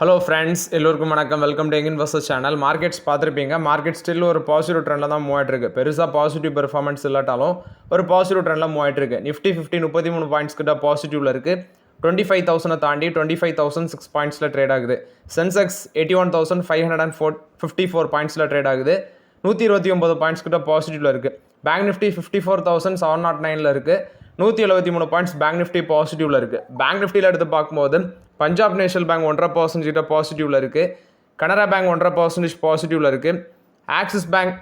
Hello friends எல்லோருக்கும் வணக்கம். Welcome to engine versus channel markets பார்த்துருப்பீங்க. மார்க்கெட் ஸ்டில் ஒரு பாசிட்டிவ் ட்ரெண்டில் தான் மூவ் பெருசாக பாசிட்டிவ் பெர்ஃபார்மன்ஸ் இல்லாட்டாலும் ஒரு பாசிட்டிவ் ட்ரெண்டில் மூவ் ஆயிட்டு நிஃப்டி ஃபிஃப்டி முப்பத்தி மூணு பாயிண்ட்ஸ் கிட்ட பாசிட்டிவில் இருக்குது டுவெண்ட்டி ஃபைவ் தௌசண்டை தாண்டி டுவெண்ட்டி ஃபைவ் தௌசண்ட் சிக்ஸ் பாயிண்ட்ஸில் ட்ரேட் ஆகுது. Sensex eighty one thousand five hundred and four fifty four பாயிண்ட்ஸில் trade ஆகுது. நூற்றி இருபத்தி ஒம்பது பாயிண்ட்ஸ் கிட்ட பாசிட்டிவில் இருக்குது bank Nifty fifty four thousand seven nought நைனில் இருக்குது நூற்றி எழுபத்தி மூணு பாயிண்ட்ஸ் பேங்க் நிஃப்டி பாசிட்டிவ்ல இருக்குது பேங்க் நிஃப்டியில் எடுத்து பார்க்கும்போது பஞ்சாப் நேஷனல் பேங்க் ஒன்றரை பர்சன்டேஜ் கிட்ட பாசிட்டிவ்ல இருக்குது கனரா பேங்க் ஒன்றரை பர்சன்டேஜ் பாசிட்டிவ்ல இருக்குது ஆக்சிஸ் பேங்க்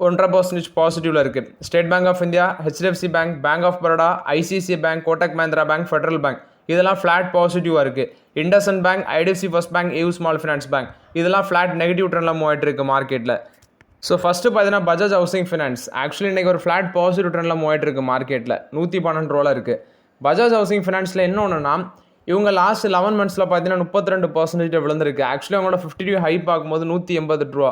ஒன்றரை பர்சன்டேஜ் பாசிட்டிவ்ல இருக்குது State Bank of India HDFC bank bank of Baroda ICICI bank Kotak Mahindra bank federal bank இதெல்லாம் ஃப்ளாட் பாசிட்டிவாக இருக்குது IndusInd bank IDFC first bank AU small finance bank இதெல்லாம் ஃப்ளாட் நெகட்டிவ் ட்ரெண்டில் மூவாயிட்டு இருக்குது மார்க்கெட்டில் ஸோ ஃபஸ்ட்டு பார்த்தீங்கன்னா பஜாஜ் ஹவுசிங் ஃபினான்ஸ் ஆக்சுவலி இன்றைக்கி ஒரு ஃப்ளாட் பாசிட்டிவ் ரிட்டர்னில் மூவ் இருக்குது மார்க்கெட்டில் நூற்றி பன்னெண்டு ரூபா இருக்குது பஜாஜ் ஹவுசிங் ஃபினான்ஸில் என்ன ஒன்றுனா இவங்க லாஸ்ட் லெவன் மந்த்ஸில் பார்த்தீங்கன்னா முப்பத்தி ரெண்டு பர்சன்டேஜ் விழுந்திருக்கு. ஆக்சுவலி அவங்களோட ஃபிஃப்டி டூ ஹை பார்க்கும்போது நூற்றி எண்பது ரூபா.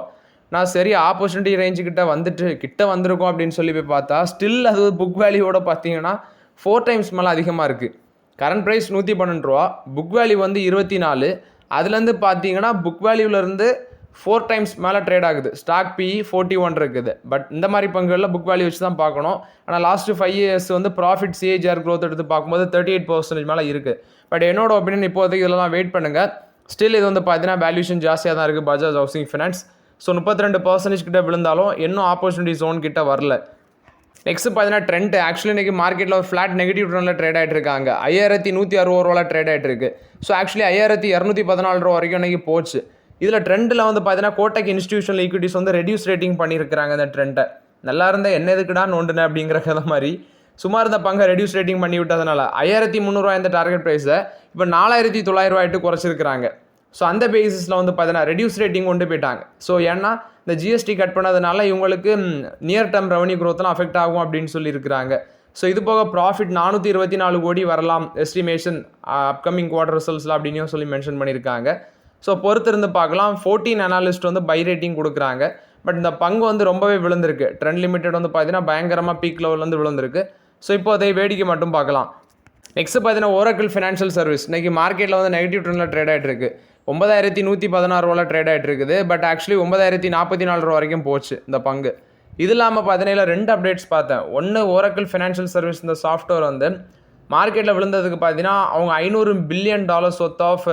நான் சரி ஆப்பர்ச்சுனிட்டி ரேஞ்சு கிட்ட வந்துட்டு கிட்ட வந்திருக்கோம் அப்படின்னு சொல்லி போய் பார்த்தா ஸ்டில் அது புக் வேல்யூவோட பார்த்தீங்கன்னா ஃபோர் டைம்ஸ் மேலே அதிகமாக இருக்குது கரண்ட் ப்ரைஸ் நூற்றி பன்னெண்டு ரூபா. புக் வேல்யூ வந்து இருபத்தி நாலு. அதுலேருந்து பார்த்தீங்கன்னா புக் வேல்யூவிலேருந்து ஃபோர் டைம்ஸ் மேலே ட்ரேட் ஆகுது. ஸ்டாக் பிஇ ஃபோர்ட்டி ஒன் இருக்குது. பட் இந்த மாதிரி பங்குகளில் புக் வேல்யூ வச்சு தான் பார்க்கணும். ஆனால் லாஸ்ட்டு ஃபைவ் இயர்ஸ் வந்து ப்ராஃபிட் சிஏஜிஆர் க்ரோத் எடுத்து பார்க்கும்போது தேர்ட்டி எயிட் பர்சன்டேஜ் மேலே இருக்குது பட் என்னோட ஒப்பீனியன் இப்போதைக்கு இதெல்லாம் வெயிட் பண்ணுங்கள் ஸ்டில் இது வந்து பார்த்தீங்கன்னா வேல்யூஷன் ஜாஸ்தியாக தான் இருக்குது பஜாஜ் ஹவுசிங் ஃபினான்ஸ் ஸோ முப்பத்தி ரெண்டு பர்சன்டேஜ் கிட்ட விழுந்தாலும் இன்னும் ஆப்பர்ச்சுனிட்டி ஜோன் கிட்ட வரல. நெக்ஸ்ட் பார்த்தீங்கன்னா ட்ரெண்ட் ஆக்சுவலி இன்றைக்கி மார்க்கெட்டில் ஒரு ஃப்ளாட் நெகட்டிவ் ட்ரெண்டில் ட்ரேட் ஆகிட்டு இருக்காங்க. ஐயாயிரத்தி நூற்றி அறுபது ரூபாவில் ட்ரேட் ஆகிட்டு இருக்கு. ஸோ ஆக்சுவலி ஐயாயிரத்தி இரநூத்தி பதினாலு ரூபா வரைக்கும் இன்றைக்கி போச்சு. இதில் ட்ரெண்டில் வந்து பார்த்தீங்கன்னா கோட்டக் இன்ஸ்டியூஷனல் ஈக்விட்டிஸ் வந்து ரெடியூஸ் ரேட்டிங் பண்ணியிருக்கிறாங்க இந்த ட்ரெண்டை நல்லா இருந்தால் என்ன எதுக்குடா நோண்டுனேன் அப்படிங்கிற கதை மாதிரி. சும்மா இருந்த பங்கை ரெடியூஸ் ரேட்டிங் பண்ணி விட்டதுனால. ஐயாயிரத்தி முந்நூறுரூவா இந்த டார்கெட் ப்ரைஸை இப்போ நாலாயிரத்தி தொள்ளாயிரம் ரூபாய்ட்டு குறைச்சிருக்கிறாங்க. ஸோ அந்த பேசிஸில் வந்து பார்த்தீங்கன்னா ரெடியூஸ் ரேட்டிங் கொண்டு போயிட்டாங்க. ஸோ ஏன்னா இந்த ஜிஎஸ்டி கட் பண்ணதுனால இவங்களுக்கு நியர் டேர்ம் ரெவன்யூ க்ரோத்லாம் அஃபெக்ட் ஆகும் அப்படின்னு சொல்லியிருக்கிறாங்க. ஸோ இது போக ப்ராஃபிட் நானூற்றி இருபத்தி நாலு கோடி வரலாம் எஸ்டிமேஷன் அப்கமிங் குவார்டர் ரிசல்ட்ஸில் அப்படின்னு சொல்லி மென்ஷன் பண்ணியிருக்காங்க. ஸோ பொறுத்திருந்து பார்க்கலாம். ஃபோர்டீன் அனாலிஸ்ட் வந்து பை ரேட்டிங் கொடுக்குறாங்க. பட் இந்த பங்கு வந்து ரொம்பவே விழுந்திருக்கு. ட்ரெண்ட் லிமிடெட் வந்து பார்த்தீங்கன்னா பயங்கரமாக பீக் லெவல்லேருந்து விழுந்திருக்கு. ஸோ இப்போ அதை வேடிக்கை மட்டும் பார்க்கலாம். நெக்ஸ்ட் பார்த்தீங்கன்னா ஓரக்கிள் ஃபினான்ஷியல் சர்வீஸ் இன்றைக்கி மார்க்கெட்டில் வந்து நெகட்டிவ் ட்ரெண்டில் ட்ரேட் ஆகிட்டு ஒன்பதாயிரத்தி நூற்றி பதினாறு ரூபாவில் ட்ரேட் ஆகிட்டு இருக்குது. பட் ஆக்சுவலி ஒன்பதாயிரத்தி நாற்பத்தி நாலு ரூபா வரைக்கும் போச்சு இந்த பங்கு. இது இல்லாமல் பார்த்தீங்கன்னா ரெண்டு அப்டேட்ஸ் பார்த்தேன். ஒன்று ஓரக்கிள் ஃபினான்ஷியல் சர்வீஸ் இந்த சாஃப்ட்வேர் வந்து மார்க்கெட்டில் விழுந்ததுக்கு பார்த்தீங்கன்னா அவங்க ஐநூறு billion dollars worth of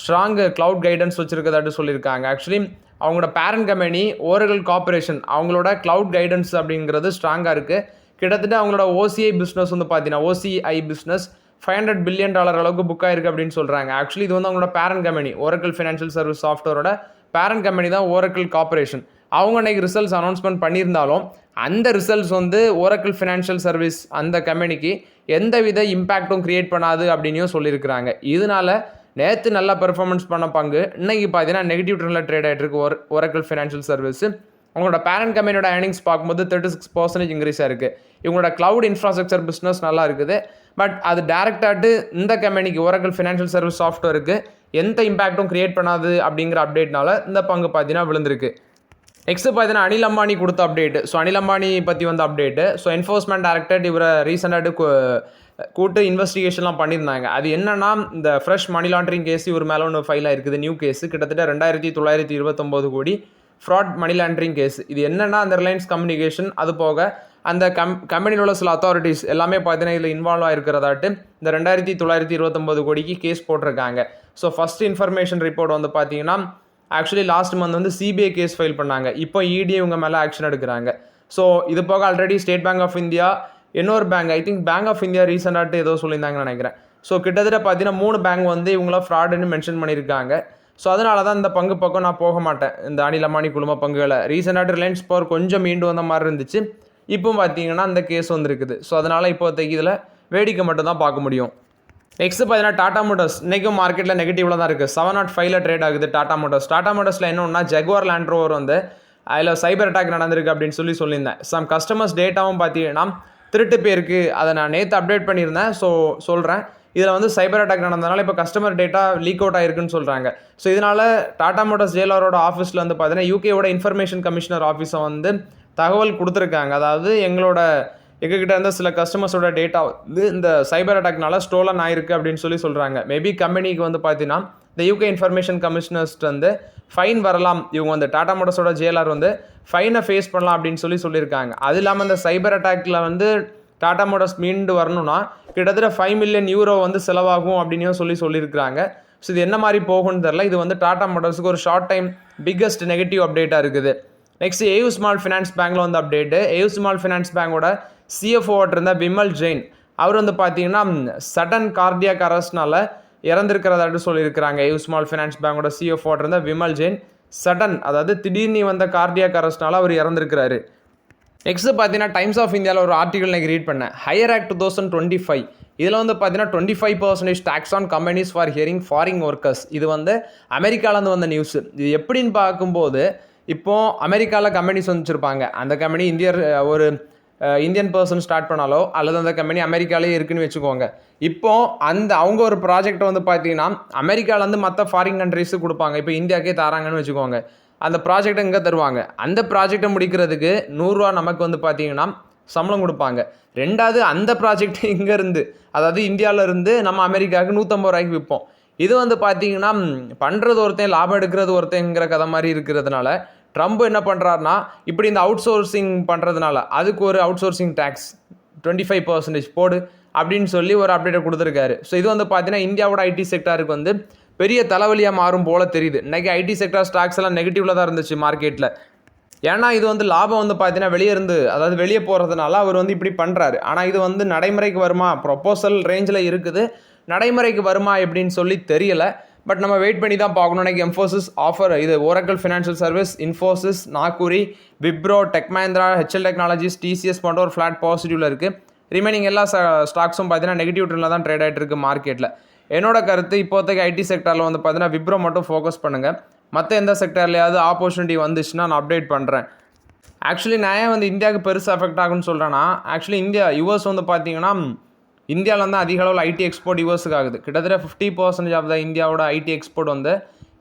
strong cloud guidance வச்சுருக்கதாட்டு சொல்லியிருக்காங்க. ஆக்சுவலி அவங்களோட பேரண்ட் கம்பெனி ஓரகல் கார்பரேஷன் அவங்களோட க்ளவுட் கைடன்ஸ் அப்படிங்கிறது ஸ்ட்ராங்காக இருக்குது கிட்டத்தட்ட அவங்களோட ஓசிஐ பிஸ்னஸ் வந்து பார்த்தீங்கன்னா OCI business five hundred billion dollar அளவுக்கு புக் ஆயிருக்கு அப்படின்னு சொல்கிறாங்க ஆக்சுவலி இது வந்து அவங்களோட parent company Oracle financial service சாஃப்ட்வேரோட parent company தான் ஓரக்கல் கார்பரேஷன் அவங்க அன்னைக்கு ரிசல்ட்ஸ் அனௌன்ஸ்மெண்ட் பண்ணியிருந்தாலும் அந்த ரிசல்ட்ஸ் வந்து ஓரக்கல் ஃபினான்ஷியல் சர்வீஸ் அந்த கம்பெனிக்கு எந்த வித இம்பேக்டும் க்ரியேட் பண்ணாது அப்படின்னும் சொல்லியிருக்கிறாங்க. இதனால நேற்று நல்லா பெர்ஃபார்மன்ஸ் பண்ண பங்கு. இன்றைக்கி பார்த்தீங்கன்னா நெகட்டிவ் ட்ரெண்டில் ட்ரேட் ஆகிட்டு இருக்கு. ஒரு ஒரக்கல் ஃபினான்ஷியல் சர்வீஸ் அவங்களோட பேரண்ட் கம்பெனியோட ஏர்னிங்ஸ் பார்க்கும்போது தேர்ட்டி சிக்ஸ் பர்சன்டேஜ் இன்க்ரீஸ் ஆயிருக்கு இவங்களோட க்ளவுட் இன்ஃப்ராஸ்ட்ரக்சர் பிஸ்னஸ் நல்லா இருக்குது. பட் அது டேரெக்டாகிட்டு இந்த கம்பெனிக்கு ஓரக்கல் ஃபினான்ஷியல் சர்வீஸ் சாஃப்ட்வேருக்கு எந்த இம்பாக்டும் க்ரியேட் பண்ணாது அப்படிங்கிற அப்டேட்னால இந்த பங்கு பார்த்தீங்கன்னா விழுந்திருக்கு. நெக்ஸ்ட் பார்த்தீங்கன்னா அனில் அம்பானி கொடுத்த அப்டேட் ஸோ அனில் அம்பானி பற்றி வந்த அப்டேட்டு ஸோ என்ஃபோர்ஸ்மெண்ட் டேரக்டர் இவரை ரீசெண்டாக கூட்டு இன்வெஸ்டிகேஷன்லாம் பண்ணியிருந்தாங்க. அது என்னன்னா இந்த ஃப்ரெஷ் மணி லாண்டரிங் கேஸ் இவர் மேலே ஒன்று ஃபைல் இருக்குது நியூ கேஸ் கிட்டத்தட்ட ரெண்டாயிரத்தி தொள்ளாயிரத்தி இருபத்தொம்போது கோடி ஃப்ராட் மணி லாண்டரிங் கேஸ் இது என்னென்னா அந்த ரிலையன்ஸ் கம்யூனிகேஷன் அது போக அந்த கம் கம்பெனியில் உள்ள சில அத்தாரிட்டிஸ் எல்லாமே பார்த்தீங்கன்னா இதில் இன்வால்வ் ஆகிருக்கிறதாட்டு இந்த ரெண்டாயிரத்தி தொள்ளாயிரத்தி இருபத்தொம்போது கோடிக்கு கேஸ் போட்டிருக்காங்க. ஸோ ஃபஸ்ட் இன்ஃபர்மேஷன் ரிப்போர்ட் வந்து பார்த்தீங்கன்னா ஆக்சுவலி லாஸ்ட் மந்த் வந்து சிபிஐ கேஸ் ஃபைல் பண்ணாங்க. இப்போ இடி இவங்க மேலே ஆக்ஷன் எடுக்கிறாங்க. ஸோ இது போக already State Bank of India இன்னொரு bank I think bank of India ரீசெண்டாட்டு ஏதோ சொல்லியிருந்தாங்கன்னு நினைக்கிறேன். ஸோ கிட்டத்தட்ட பார்த்தீங்கன்னா மூணு பேங்க் வந்து இவங்களாம் ஃப்ராடுன்னு மென்ஷன் பண்ணியிருக்காங்க. ஸோ அதனால தான் இந்த பங்கு பக்கம் நான் போக மாட்டேன். இந்த அனில் அம்பானி குழும பங்குகளை. ரீசெண்டாக ரிலையன்ஸ் பவர் கொஞ்சம் மீண்டு வந்த மாதிரி இருந்துச்சு. இப்போ பார்த்தீங்கன்னா அந்த கேஸ் வந்துருக்குது. ஸோ அதனால் இப்போதைக்கு இதில் வேடிக்கை மட்டும் தான் பார்க்க முடியும். நெக்ஸ்ட் பார்த்தீங்கன்னா டாடா மோட்டர்ஸ் இன்றைக்கும் மார்க்கெட்டில் நெகட்டிவில் தான் இருக்குது செவன் நாட் ஃபைவ்ல ட்ரேட் ஆகுது டாடா மோட்டர்ஸ் டாடா மோட்டர்ஸில் என்னன்னா ஜெக்வார் லேண்ட் ரோவர் வந்து அதில் சைபர் அட்டாக் நடந்திருக்கு அப்படின்னு சொல்லி சொல்லியிருந்தேன். சம் கஸ்டமர்ஸ் டேட்டாவும் பார்த்தீங்கன்னா திருட்டு பேருக்கு அதை நான் நேற்று அப்டேட் பண்ணியிருந்தேன். ஸோ சொல்கிறேன் இதில் வந்து சைபர் அட்டாக் நடந்ததுனால இப்போ கஸ்டமர் டேட்டா லீக் அவுட் ஆயிருக்குன்னு சொல்கிறாங்க ஸோ இதனால் டாடா மோட்டர்ஸ் ஜெயலரோட ஆஃபீஸில் வந்து பார்த்தீங்கன்னா யூகேவோட இன்ஃபர்மேஷன் கமிஷனர் ஆஃபீஸை வந்து தகவல் கொடுத்துருக்காங்க. அதாவது எங்களோட எங்ககிட்ட இருந்த சில கஸ்டமர்ஸோட டேட்டா வந்து இந்த சைபர் அட்டாக்னால ஸ்டோலன் ஆயிருக்கு அப்படின்னு சொல்லி சொல்கிறாங்க மேபி கம்பெனிக்கு வந்து பார்த்தீங்கன்னா இந்த யூகே இன்ஃபர்மேஷன் கமிஷனர்ஸ்ட் வந்து ஃபைன் வரலாம். இவங்க வந்து டாடா மோட்டர்ஸோட ஜேஎல்ஆர் வந்து ஃபைனை ஃபேஸ் பண்ணலாம் அப்படின்னு சொல்லி சொல்லியிருக்காங்க. அது இல்லாமல் இந்த சைபர் அட்டாக்கில் வந்து டாடா மோட்டர்ஸ் மீண்டு வரணும்னா கிட்டத்தட்ட ஃபைவ் மில்லியன் யூரோ வந்து செலவாகும் அப்படின்னு சொல்லி சொல்லியிருக்காங்க ஸோ இது என்ன மாதிரி போகும்னு தெரில இது வந்து டாடா மோட்டர்ஸுக்கு ஒரு ஷார்ட் டைம் பிக்கஸ்ட் நெகட்டிவ் அப்டேட்டாக இருக்குது. நெக்ஸ்ட் ஏயு ஸ்மால் ஃபினான்ஸ் பேங்க்கில் வந்து அப்டேட்டு ஏயு ஸ்மால் ஃபினான்ஸ் பேங்கோட சிஎஃப்ஓட்டிருந்த இருந்த விமல் ஜெயின். அவர் வந்து பார்த்தீங்கன்னா சடன் கார்டியாக் அரெஸ்ட்னால இறந்திருக்கிறதாட்டு சொல்லியிருக்கிறாங்க. ஏயு ஸ்மால் ஃபினான்ஸ் பேங்கோட சிஎஃப்ஓ இருந்த விமல் ஜெயின் சடன் அதாவது திடீர்னு வந்த கார்டியாக் அரஸ்ட்னால அவர் இறந்திருக்கிறாரு. நெக்ஸ்ட் பார்த்தீங்கன்னா டைம்ஸ் ஆஃப் இந்தியாவில் ஒரு ஆர்டிகல் நான் ரீட் பண்ணேன். Hire act two thousand twenty five இதில் வந்து பார்த்தீங்கன்னா twenty five percentage tax on companies for hiring foreign workers இது வந்து அமெரிக்காலேருந்து வந்த நியூஸ் இது எப்படின்னு பார்க்கும்போது இப்போது அமெரிக்காவில் கம்பெனிஸ் வந்துச்சிருப்பாங்க அந்த கம்பெனி இந்தியர் ஒரு இந்தியன் பர்சன் ஸ்டார்ட் பண்ணாலோ அல்லது அந்த கம்பெனி அமெரிக்காலே இருக்குன்னு வச்சுக்கோங்க. இப்போ அந்த அவங்க ஒரு ப்ராஜெக்ட் வந்து பார்த்தீங்கன்னா அமெரிக்காலேருந்து மற்ற ஃபாரின் கண்ட்ரிஸு கொடுப்பாங்க. இப்போ இந்தியாக்கே தராங்கன்னு வச்சுக்கோங்க. அந்த ப்ராஜெக்ட் இங்கே தருவாங்க. அந்த ப்ராஜெக்டை முடிக்கிறதுக்கு நூறுரூவா நமக்கு வந்து பார்த்தீங்கன்னா சம்பளம் கொடுப்பாங்க. ரெண்டாவது அந்த ப்ராஜெக்ட் இங்கேருந்து அதாவது இந்தியாவில் இருந்து நம்ம அமெரிக்காவுக்கு நூற்றம்பது ரூபாய்க்கு விற்போம் இது வந்து பார்த்தீங்கன்னா பண்ணுறது ஒருத்தன் லாபம் எடுக்கிறது ஒருத்தங்கிற கதை மாதிரி இருக்கிறதுனால ட்ரம்ப் என்ன பண்ணுறாருனா இப்படி இந்த அவுட் சோர்சிங் பண்ணுறதுனால அதுக்கு ஒரு outsourcing tax twenty five percentage போடு அப்படின்னு சொல்லி ஒரு அப்டேட்டை கொடுத்துருக்காரு. ஸோ இது வந்து பார்த்தீங்கன்னா இந்தியாவோட ஐடி செக்டாருக்கு வந்து பெரிய தலைவலியாக மாறும் போல் தெரியுது. இன்றைக்கி ஐடி செக்டார் ஸ்டாக்ஸ் எல்லாம் நெகட்டிவில் தான் இருந்துச்சு மார்க்கெட்டில் ஏன்னா இது வந்து லாபம் வந்து பார்த்தீங்கன்னா வெளியே இருந்து அதாவது வெளியே போகிறதுனால அவர் வந்து இப்படி பண்ணுறாரு ஆனால் இது வந்து நடைமுறைக்கு வருமா? ப்ரொப்போசல் ரேஞ்சில் இருக்குது. நடைமுறைக்கு வருமா? எப்படின்னு சொல்லி தெரியலை. பட் நம்ம வெயிட் பண்ணி தான் பார்க்கணும். இன்னைக்கு எம்ஃபோசிஸ் ஆஃபர் இது Oracle financial service Infosys Naukri Wipro tech Mahindra HCL technologies TCS போன்ற ஒரு ஃப்ளாட் பாசிட்டிவில் இருக்குது ரிமைனிங் எல்லா ஸ்டாக்ஸும் பார்த்தீங்கன்னா நெகட்டிவ் ட்ரெண்டில் தான் ட்ரேட் ஆகிட்டு இருக்கு மார்க்கெட்டில் என்னோட கருத்து இப்போதைக்கு ஐடி செக்டரில் வந்து பார்த்தீங்கன்னா விப்ரோ மட்டும் ஃபோக்கஸ் பண்ணுங்கள் மற்ற எந்த செக்டர்லையாவது ஆப்பர்ச்சுனிட்டி வந்துச்சுன்னா நான் அப்டேட் பண்ணுறேன் ஆக்சுவலி நான் ஏன் வந்து இந்தியாவுக்கு பெருசாக எஃபெக்ட் ஆகுன்னு சொல்கிறேன்னா ஆக்சுவலி இந்தியா யூஎஸ் வந்து பார்த்தீங்கன்னா இந்தியாவில் வந்து அதிக அளவில் ஐடி எக்ஸ்போர்ட் யூஎஸ்க்கு ஆகுது. கிட்டத்தட்ட ஃபிஃப்டி பர்சன்டேஜ் ஆஃப் த இந்தியாவோட ஐடி எக்ஸ்போர்ட் வந்து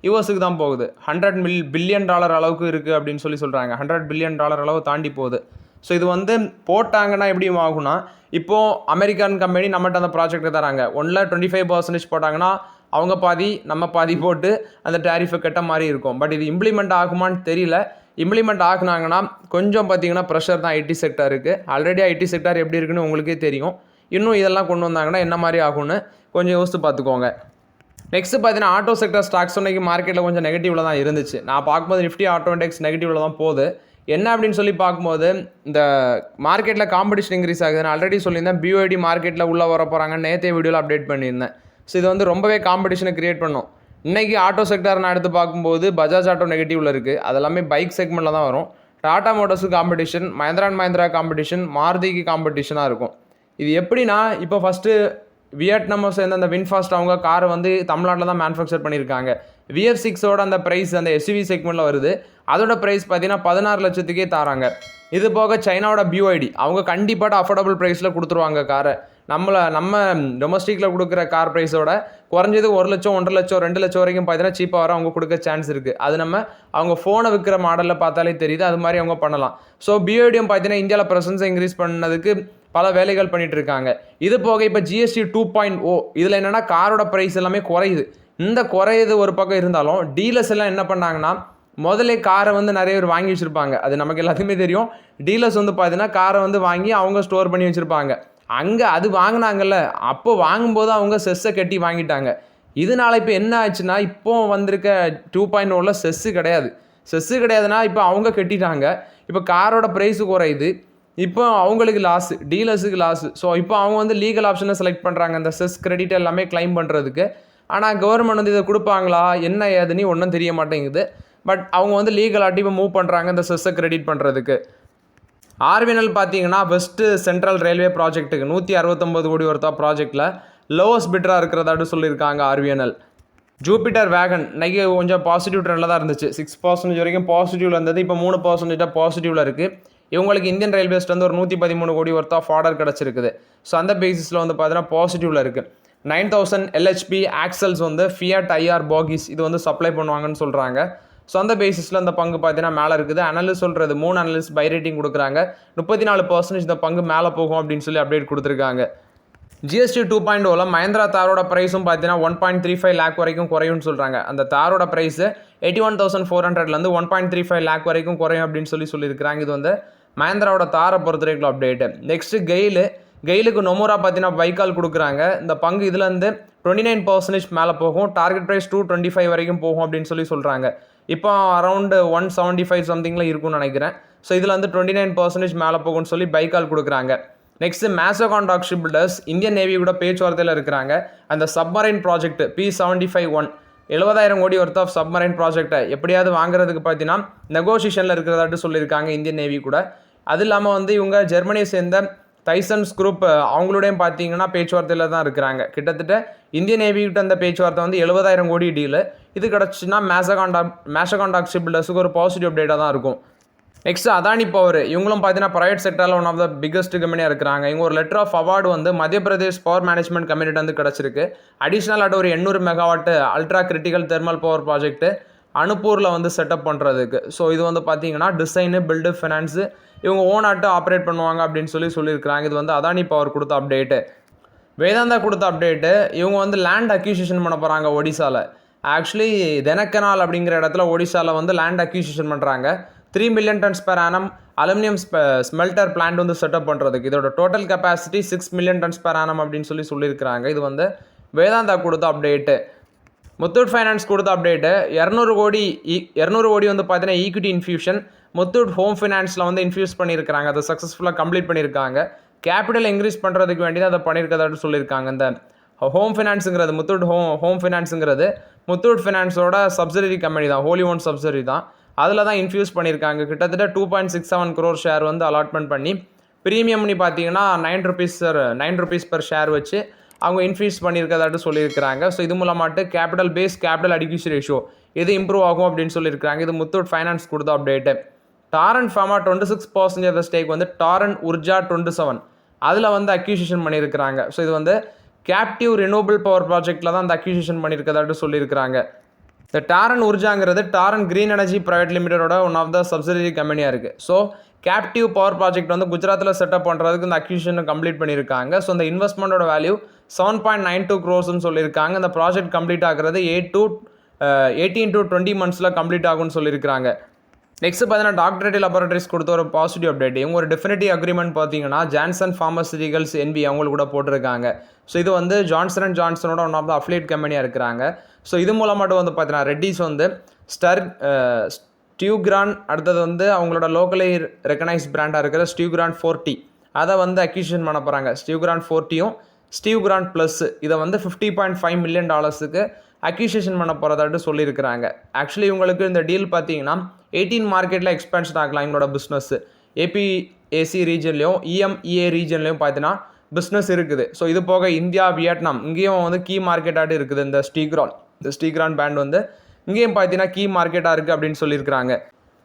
யூஎஸ்க்கு தான் போகுது. ஹண்ட்ரட் மில் பில்லியன் டாலர் அளவுக்கு இருக்குது அப்படின்னு சொல்லி சொல்கிறாங்க ஹண்ட்ரட் பில்லியன் டாலர் அளவு தாண்டி போகுது. ஸோ இது வந்து போட்டாங்கன்னா எப்படி ஆகும்னா இப்போது அமெரிக்கன் கம்பெனி நம்மகிட்ட அந்த ப்ராஜெக்ட் தராங்க. ஒன்றில் டுவெண்ட்டி ஃபைவ் பர்சன்டேஜ் போட்டாங்கன்னா அவங்க பாதி நம்ம பாதி போட்டு அந்த டேரிஃபை கட்ட மாதிரி இருக்கும். பட் இது இம்ப்ளிமெண்ட் ஆகுமான்னு தெரியல. இம்ப்ளிமெண்ட் ஆகுனாங்கன்னா கொஞ்சம் பார்த்தீங்கன்னா ப்ரெஷர் தான் ஐடி செக்டருக்கு ஆல்ரெடி ஐடி செக்டர் எப்படி இருக்குன்னு உங்களுக்கே தெரியும். இன்னும் இதெல்லாம் கொண்டு வந்தாங்கன்னா என்ன மாதிரி ஆகும்னு கொஞ்சம் யோசித்து பார்த்துக்கோங்க. நெக்ஸ்ட் பார்த்தீங்கன்னா ஆட்டோ செக்டர் ஸ்டாக்ஸ் இன்னைக்கு மார்க்கெட்டில் கொஞ்சம் நெகட்டிவில் தான் இருந்துச்சு. நான் பார்க்கும்போது நிஃப்டி ஆட்டோ இண்டெக்ஸ் நெகட்டிவ்ல தான் போகுது. என்ன அப்படின்னு சொல்லி பார்க்கும்போது இந்த மார்க்கெட்டில் காம்படிஷன் இன்க்ரீஸ் ஆகுது. நான் ஆல்ரெடி சொல்லியிருந்தேன் பிஓடி மார்க்கெட்டில் உள்ளே வர போகிறாங்க நேற்றே வீடியோவில் அப்டேட் பண்ணியிருந்தேன். ஸோ இது வந்து ரொம்பவே காம்படிஷனை கிரியேட் பண்ணும். இன்றைக்கி ஆட்டோ செக்டர் நான் எடுத்து பார்க்கும்போது பஜாஜ் ஆட்டோ நெகட்டிவில் இருக்குது அதெல்லாமே பைக் செக்மெண்ட்டில் தான் வரும். Tata மோட்டர்ஸுக்கு competition Mahindra and Mahindra competition மாருதிக்கு காம்படிஷனாக இருக்கும். இது எப்படின்னா இப்போ ஃபஸ்ட்டு வியட்நாமை சேர்ந்த அந்த வின்ஃபாஸ்ட் அவங்க காரை வந்து தமிழ்நாட்டில் தான் மேனுஃபேக்சர் பண்ணியிருக்காங்க. விஎஃப் சிக்ஸோட அந்த ப்ரைஸ் அந்த எஸ்யூவி செக்மெண்ட்டில் வருது. அதோட ப்ரைஸ் பார்த்தீங்கன்னா பதினாறு லட்சத்துக்கே தராங்க. இது போக சைனாவோட பியூஐடி அவங்க கண்டிப்பாக அஃபோர்டபுள் ப்ரைஸில் கொடுத்துருவாங்க காரை நம்மளை நம்ம டொமஸ்டிக்கில் கொடுக்குற கார் ப்ரைஸோட குறைஞ்சது ஒரு லட்சம் ஒன்றரை லட்சம் ரெண்டு லட்சம் வரைக்கும் பார்த்தீங்கன்னா சீப்பாக வர அவங்க கொடுக்க சான்ஸ் இருக்குது அது நம்ம அவங்க ஃபோனை விற்கிற மாடலில் பார்த்தாலே தெரியுது. அது மாதிரி அவங்க பண்ணலாம். ஸோ பிஓடிஎம் பார்த்தீங்கன்னா இந்தியாவில் ப்ரெசன்ஸை இன்க்ரீஸ் பண்ணதுக்கு பல வேலைகள் பண்ணிட்டு இருக்காங்க இது போக இப்போ GST two point O oh, இதில் என்னென்னா காரோட ப்ரைஸ் எல்லாமே குறையுது. இந்த குறையுது ஒரு பக்கம் இருந்தாலும் டீலர்ஸ் எல்லாம் என்ன பண்ணாங்கன்னா முதல்ல காரை வந்து நிறைய பேர் வாங்கி வச்சுருப்பாங்க. அது நமக்கு எல்லாத்துக்குமே தெரியும். டீலர்ஸ் வந்து பார்த்தீங்கன்னா காரை வந்து வாங்கி அவங்க ஸ்டோர் பண்ணி வச்சுருப்பாங்க. அங்கே அது வாங்கினாங்கல்ல அப்போ வாங்கும்போது அவங்க செஸ்ஸை கட்டி வாங்கிட்டாங்க. இதனால இப்போ என்ன ஆச்சுன்னா இப்போ வந்திருக்க டூ பாயிண்ட் ஓவில் செஸ்ஸு கிடையாது. செஸ்ஸு கிடையாதுன்னா இப்போ அவங்க கட்டிட்டாங்க. இப்போ காரோட ப்ரைஸு குறையுது. இப்போ அவங்களுக்கு லாஸ் டீலர்ஸுக்கு லாஸ் ஸோ இப்போ அவங்க வந்து லீகல் ஆப்ஷனை செலக்ட் பண்ணுறாங்க அந்த செஸ் கிரெடிட் எல்லாமே கிளைம் பண்ணுறதுக்கு ஆனால் கவர்மெண்ட் வந்து இதை கொடுப்பாங்களா? என்ன ஏதுன்னு ஒன்றும் தெரிய மாட்டேங்குது. பட் அவங்க வந்து லீகலாட்டி இப்போ மூவ் பண்ணுறாங்க இந்த செஸ்ஸை கிரெடிட் பண்ணுறதுக்கு ஆர்வினல் பார்த்தீங்கன்னா வெஸ்ட்டு சென்ட்ரல் ரயில்வே ப்ராஜெக்ட்டுக்கு நூற்றி அறுபத்தொம்பது கோடி ஒருத்தா ப்ராஜெக்ட்டில் லோவஸ்ட் பிட்டராக இருக்கிறதாட்டு சொல்லியிருக்காங்க ஆர்விஎன்எல் ஜூபிட்டர் வேகன் நகை கொஞ்சம் பாசிட்டிவ் ட்ரெண்டில் தான் இருந்துச்சு. சிக்ஸ் பர்சன்டேஜ் வரைக்கும் பாசிட்டிவ்ல இருந்தது. இப்போ மூணு பர்சன்டேஜாக பாசிட்டிவில் இருக்குது இவங்களுக்கு இந்தியன் ரயில்வேஸ்ட் வந்து ஒரு நூற்றி பதிமூணு கோடி ஒர்த் ஆஃப் ஆர்டர் கிடச்சிருக்குது. ஸோ அந்த பேசிஸில் வந்து பார்த்தீங்கன்னா பாசிட்டிவில் இருக்குது நைன் தௌசண்ட் எல்ஹெச்பி ஆக்சல்ஸ் வந்து ஃபியாட் ஐஆர் பாகிஸ் இது வந்து சப்ளை பண்ணுவாங்கன்னு சொல்கிறாங்க ஸோ அந்த பேசிஸில் அந்த பங்கு பார்த்தீங்கன்னா மேலே இருக்குது. அனலிஸ்ட் சொல்கிறது மூணு அனலிஸ்ட் பை ரேட்டிங் கொடுக்குறாங்க. முப்பத்தி நாலு பர்சன்டேஜ் இந்த பங்கு மேலே போகும் அப்படின்னு சொல்லி அப்டேட் கொடுத்துருக்காங்க. ஜிஎஸ்டி டூ பாயிண்ட் ஓவில் oh மஹேந்திரா தாரோட ப்ரைஸும் பார்த்தீங்கன்னா one point three five lakh வரைக்கும் குறையும்னு சொல்கிறாங்க அந்த தாரோட price eighty one thousand four ஹண்ட்ரட்லேருந்து one point three five lakh வரைக்கும் குறையும் அப்படின்னு சொல்லி சொல்லியிருக்கிறாங்க. இது வந்து மஹேந்திராவோட தாரை பொறுத்த வரைக்கும் அப்டேட்டு நெக்ஸ்ட்டு கெயிலு கெயிலுக்கு நொமுரா பார்த்தீங்கன்னா பைக்கால் கொடுக்குறாங்க. இந்த பங்கு இதுலேருந்து டுவெண்ட்டி நைன் பர்சன்டேஜ் மேலே போகும். Target price two twenty five வரைக்கும் போகும் அப்படின்னு சொல்லி சொல்கிறாங்க இப்போ அரௌண்டு ஒன் செவன்ட்டி ஃபைவ் சம்திங்கில் இருக்கும்னு நினைக்கிறேன். ஸோ இதில் வந்து டுவெண்ட்டி நைன் பர்சன்டேஜ் மேலே போகும்னு சொல்லி பைக்கால் கொடுக்குறாங்க. Next Mazagon dock ship builders Indian navy கூட பேச்சுவார்த்தையில் இருக்கிறாங்க. அந்த submarine project P seventy five one எழுபதாயிரம் கோடி ஒர்த் ஆஃப் சப்மரைன் ப்ராஜெக்ட்டை எப்படியாவது வாங்குறதுக்கு பார்த்தீங்கன்னா நெகோசியேஷனில் இருக்கிறதாட்டு சொல்லியிருக்காங்க இந்தியன் நேவி கூட. அது இல்லாமல் வந்து இவங்க ஜெர்மனியை சேர்ந்த தைசன்ஸ் குரூப் அவங்களோடையும் பார்த்தீங்கன்னா பேச்சுவார்த்தையில் தான் இருக்கிறாங்க. கிட்டத்தட்ட இந்தியன் நேவி கிட்ட அந்த பேச்சுவார்த்தை வந்து எழுபதாயிரம் கோடி டீலு இது கிடச்சுன்னா மேசகாண்டாக் மேசகாண்டாக் ஷிப் பில்டர்ஸுக்கு ஒரு பாசிட்டிவ் அப்டேட்டாக தான் இருக்கும். நெக்ஸ்ட் அதானி பவர் இவங்களும் பார்த்தீங்கன்னா ப்ரைவேட் செக்டரில் ஒன் ஆஃப் த பிக்கஸ்ட் கம்பெனியாக இருக்கிறாங்க. இவங்க ஒரு லெட்டர் ஆஃப் அவார்டு வந்து மத்திய பிரதேஷ் பவர் மேனேஜ்மெண்ட் கம்யூனிட்டி வந்து கிடச்சிருக்கு. அடிஷ்னலாக ஒரு எண்ணூறு megawatt ultra critical thermal power project அனுப்பூரில் வந்து செட்டப் பண்ணுறதுக்கு ஸோ இது வந்து பார்த்தீங்கன்னா டிசைனு பில்டு ஃபினான்ஸு இவங்க ஓனாட்டு ஆப்ரேட் பண்ணுவாங்க அப்படின்னு சொல்லி சொல்லியிருக்கிறாங்க. இது வந்து அதானி பவர் கொடுத்த அப்டேட்டு வேதாந்தா கொடுத்த அப்டேட்டு இவங்க வந்து லேண்ட் அக்யூசிஷன் பண்ண போகிறாங்க ஒடிசாவில் ஆக்சுவலி தெனக்கனால் அப்படிங்கிற இடத்துல ஒடிசாவில் வந்து லேண்ட் அக்யூசிஷன் பண்ணுறாங்க three million tons per annum aluminium smelter plant வந்து செட்டப் பண்ணுறதுக்கு இதோட total capacity six million tons per annum அப்படின்னு சொல்லி சொல்லியிருக்கிறாங்க. இது வந்து வேதாந்தா கொடுத்த அப்டேட்டு முத்தூட் ஃபைனான்ஸ் கொடுத்த அப்டேட்டு இரநூறு கோடி இரநூறு கோடி வந்து பார்த்தீங்கன்னா ஈக்விட்டி இன்ஃபியூஷன் முத்தூட் ஹோம் ஃபினான்ஸில் வந்து இன்ஃபியூஸ் பண்ணியிருக்காங்க அதை சக்ஸஸ்ஃபுல்லாக கம்ப்ளீட் பண்ணியிருக்காங்க. கேபிட்டல் இன்க்ரீஸ் பண்ணுறதுக்கு வேண்டி தான் அதை பண்ணியிருக்கதாட்டு சொல்லியிருக்காங்க. இந்த ஹோம் ஃபினான்ஸுங்கிறது முத்தூட் ஹோம் ஹோம் ஃபினான்ஸுங்கிறது முத்தூட் ஃபைனான்ஸோட சப்சிடரி கம்பெனி தான். ஹோலி ஓன் சப்சிடரி தான். அதில் தான் இன்ஃபியூஸ் பண்ணியிருக்காங்க. கிட்டத்தட்ட two point six seven crore share வந்து அலாட்மெண்ட் பண்ணி ப்ரீமியம்னு பார்த்தீங்கன்னா nine rupees nine rupees per share வச்சு அவங்க இன்ஃபியூஸ் பண்ணியிருக்கதாட்டு சொல்லியிருக்கிறாங்க. ஸோ இது மூலமாட்டு capital base capital adequacy ratio இது இம்ப்ரூவ் ஆகும் அப்படின்னு சொல்லியிருக்காங்க இது முத்தூட் ஃபைனான்ஸ் கொடுத்த update Torrent pharma twenty six percentage stake வந்து டாரன் உர்ஜா டுவெண்ட்டி செவன். அதில் வந்து அக்யூசேஷன் பண்ணியிருக்கிறாங்க. ஸோ இது வந்து கேப்டிவ் ரினூவபிள் பவர் ப்ராஜெக்ட்டில் தான் அந்த அக்யூசிஷன் பண்ணியிருக்கதாட்டு சொல்லியிருக்கிறாங்க. இந்த டாரன் உர்ஜாங்கிறது டாரன் கிரீன் எனர்ஜி ப்ரைவேட் லிமிடெடோட ஒன் ஆஃப் த சப்சிடரி கம்பெனியாக இருக்குது ஸோ கேப்டிவ் பவர் ப்ராஜெக்ட் வந்து குஜராத்தில் செட்டப் பண்ணுறதுக்கு இந்த அக்யூஷனை கம்ப்ளீட் பண்ணியிருக்காங்க. ஸோ இந்த இன்வெஸ்ட்மெண்ட்டோட value seven point nine two க்ரோஸ்னு சொல்லியிருக்காங்க. இந்த ப்ராஜெக்ட் கம்ப்ளீட் ஆகிறது eight to eighteen to twenty மந்த்ஸில் complete ஆகும்னு சொல்லியிருக்காங்க நெக்ஸ்ட் பார்த்தீங்கன்னா டாக்டரேட் லெபார்டரிஸ் கொடுத்த ஒரு பாசிட்டிவ் அப்டேட் இவங்க ஒரு டெஃபினட்டிவ் அக்ரிமெண்ட் பார்த்தீங்கன்னா ஜான்சன் ஃபார்மசிட்டிகல்ஸ் என்பி அவங்களுக்கு கூட போட்டிருக்காங்க. ஸோ இது வந்து ஜான்சன் அண்ட் ஜான்சனோட ஒன் ஆஃப் த அஃபிலியேட் கம்பெனியாக இருக்கிறாங்க. ஸோ இது மூலமாட்டும் வந்து பார்த்தீங்கன்னா ரெட்டிஸ் வந்து ஸ்டர் ஸ்டியூக்ரான் அடுத்தது வந்து அவங்களோட லோக்கலி ரெக்கனைஸ் பிராண்டாக இருக்கிற ஸ்டியூக்ரான் ஃபோர்ட்டி அதை வந்து அக்யூஷன் பண்ண போகிறாங்க ஸ்டியூக்ரான் ஃபோர்ட்டியும் ஸ்டீவ் கிராண்ட் ப்ளஸ் இதை வந்து ஃபிஃப்டி பாயிண்ட் ஃபைவ் மில்லியன் டாலர்ஸுக்கு அக்யூசியேஷன் பண்ண போகிறதாட்டு சொல்லியிருக்கிறாங்க. ஆக்சுவலி இவங்களுக்கு இந்த டீல் பார்த்தீங்கன்னா எயிட்டீன் மார்க்கெட்டில் எக்ஸ்பேன்ஷன் ஆகலாம் எங்களோட பிஸ்னஸ் ஏபிஏசி ரீஜன்லேயும் இஎம்இஏ ரீஜன்லேயும் பார்த்தீங்கன்னா பிஸ்னஸ் இருக்குது. ஸோ இது போக இந்தியா வியட்நாம் இங்கேயும் வந்து கீ மார்க்கெட்டாட்டு இருக்குது இந்த ஸ்டீக்ரான் இந்த ஸ்டீக்ரான் பேண்ட் வந்து இங்கேயும் பார்த்தீங்கன்னா கீ மார்க்கெட்டாக இருக்குது அப்படின்னு சொல்லியிருக்கிறாங்க.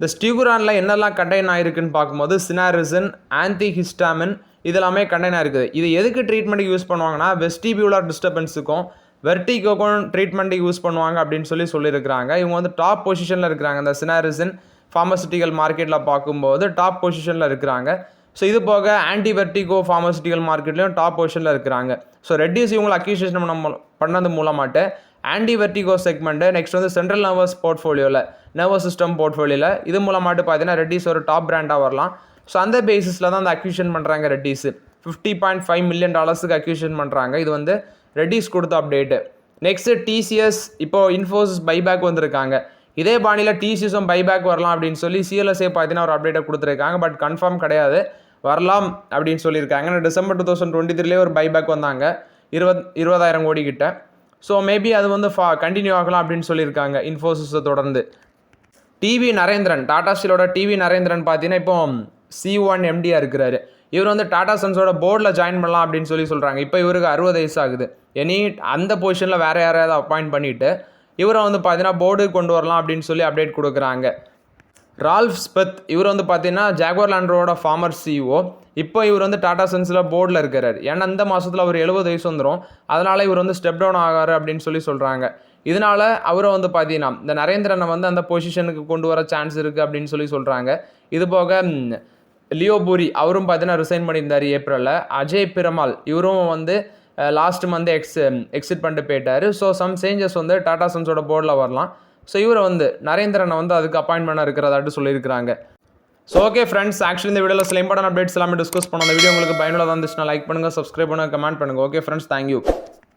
இந்த ஸ்டீகுரானில் என்னெல்லாம் கண்டெயின் ஆயிருக்குன்னு பார்க்கும்போது சினாரிசன் ஆன்டி ஹிஸ்டாமின் இதெல்லாமே கண்டெயின் ஆயிருக்குது. இது எதுக்கு ட்ரீட்மெண்ட்டுக்கு யூஸ் பண்ணுவாங்கன்னா வெஸ்டிபியூலர் டிஸ்டர்பன்ஸுக்கும் வெர்டிகோக்கும் ட்ரீட்மெண்ட்டுக்கு யூஸ் பண்ணுவாங்க அப்படின்னு சொல்லி சொல்லியிருக்கிறாங்க. இவங்க வந்து டாப் பொசிஷனில் இருக்கிறாங்க. இந்த சினாரிசன் ஃபார்மசூட்டிக்கல் மார்க்கெட்டில் பார்க்கும்போது டாப் பொசிஷனில் இருக்கிறாங்க. ஸோ இது போக ஆன்டி வெர்டிகோ ஃபார்மசூட்டிக்கல் மார்க்கெட்லையும் டாப் பொசிஷனில் இருக்கிறாங்க. ஸோ ரெட்டிஸ் இவங்களை அக்யூசியேஷன் பண்ண பண்ணது மூலமாட்டு ஆன்டி வெர்டிகோ செக்மெண்ட்டு நெக்ஸ்ட் வந்து சென்ட்ரல் நர்வஸ் போர்ட்ஃபோலியோவில் நர்வஸ் சிஸ்டம் போர்ட்ஃபோலியோவில் இது மூலமாட்டு பார்த்தீங்கன்னா ரெட்டிஸ் ஒரு டாப் பிராண்டாக வரலாம். ஸோ அந்த பேசிஸில் தான் அந்த அக்யூஷன் பண்ணுறாங்க Reddy's fifty point five million டாலர்ஸுக்கு acquisition பண்ணுறாங்க இது வந்து ரெட்டிஸ் கொடுத்த அப்டேட்டு நெக்ஸ்ட்டு டிசிஎஸ் இப்போது இன்ஃபோசிஸ் பைபேக் வந்திருக்காங்க. இதே பாணியில் டிசிஎஸும் பைபேக் வரலாம் அப்படின்னு சொல்லி சிஎல்எஸ்ஏ பார்த்தீங்கன்னா ஒரு அப்டேட்டை கொடுத்துருக்காங்க. பட் கன்ஃபார்ம் கிடையாது. வரலாம் அப்படின்னு சொல்லியிருக்காங்க. ஏன்னா டிசம்பர் டூ தௌசண்ட் டுவெண்ட்டி த்ரீலே ஒரு பைபேக் வந்தாங்க. இருபத் இருபதாயிரம் கோடி கிட்ட ஸோ மேபி அது வந்து ஃபா கண்டினியூ ஆகலாம் அப்படின்னு சொல்லியிருக்காங்க இன்ஃபோசிஸை தொடர்ந்து. டிவி நரேந்திரன் டாடா ஸ்டீலோட டிவி நரேந்திரன் பார்த்தீங்கன்னா இப்போ சி ஒன் எம்டியாக இருக்கிறாரு. இவர் வந்து டாடா சன்ஸோட போர்டில் ஜாயின் பண்ணலாம் அப்படின்னு சொல்லி சொல்கிறாங்க இப்போ இவருக்கு அறுபது வயசு ஆகுது. எனி அந்த பொசிஷனில் வேறு யாரையாவது அப்பாயிண்ட் பண்ணிவிட்டு இவரை வந்து பார்த்தீங்கன்னா போர்டு கொண்டு வரலாம் அப்படின்னு சொல்லி அப்டேட் கொடுக்குறாங்க. ரால்ஃப் ஸ்பெத் இவர் வந்து பார்த்தீங்கன்னா ஜாகுவர் லேண்டரோட ஃபார்மர் சிஇஓ இப்போ இவர் வந்து டாடா சன்ஸில் போர்டில் இருக்கிறார். ஏன்னா இந்த மாதத்தில் அவர் எழுபது வயசு வந்துடும் அதனால் இவர் வந்து ஸ்டெப் டவுன் ஆகாரு அப்படின்னு சொல்லி சொல்கிறாங்க இதனால் அவரை வந்து பார்த்தீங்கன்னா இந்த நரேந்திரனை வந்து அந்த பொசிஷனுக்கு கொண்டு வர சான்ஸ் இருக்குது அப்படின்னு சொல்லி சொல்கிறாங்க இது போக லியோ பூரி அவரும் பார்த்தீங்கன்னா ரிசைன் பண்ணியிருந்தார் ஏப்ரலில். அஜய் பிரமால் இவரும் வந்து லாஸ்ட் மந்த் எக்ஸ் எக்ஸிட் பண்ணிட்டு போயிட்டார். ஸோ சம் சேஞ்சஸ் வந்து டாடா சன்ஸோட போர்டில் வரலாம். ஸோ இவரை வந்து நரேந்திரனை வந்து அதுக்கு அப்பாயின்மெண்டாக இருக்கிறதாட்டு சொல்லியிருக்கிறாங்க. ஸோ ஓகே ஃப்ரெண்ட்ஸ் ஆக்சுவலி இந்த வீடியோவில் சில இம்பார்ட்டன் அப்டேட்ஸ் எல்லாமே டிஸ்கஸ் பண்ணோம். அந்த வீடியோ உங்களுக்கு பயனுள்ளதாக இருந்துச்சுன்னா லைக் பண்ணுங்கள் சப்ஸ்கிரைப் பண்ணுங்கள் கமெண்ட் பண்ணுங்கள் ஓகே ஃப்ரெண்ட்ஸ் தேங்க்யூ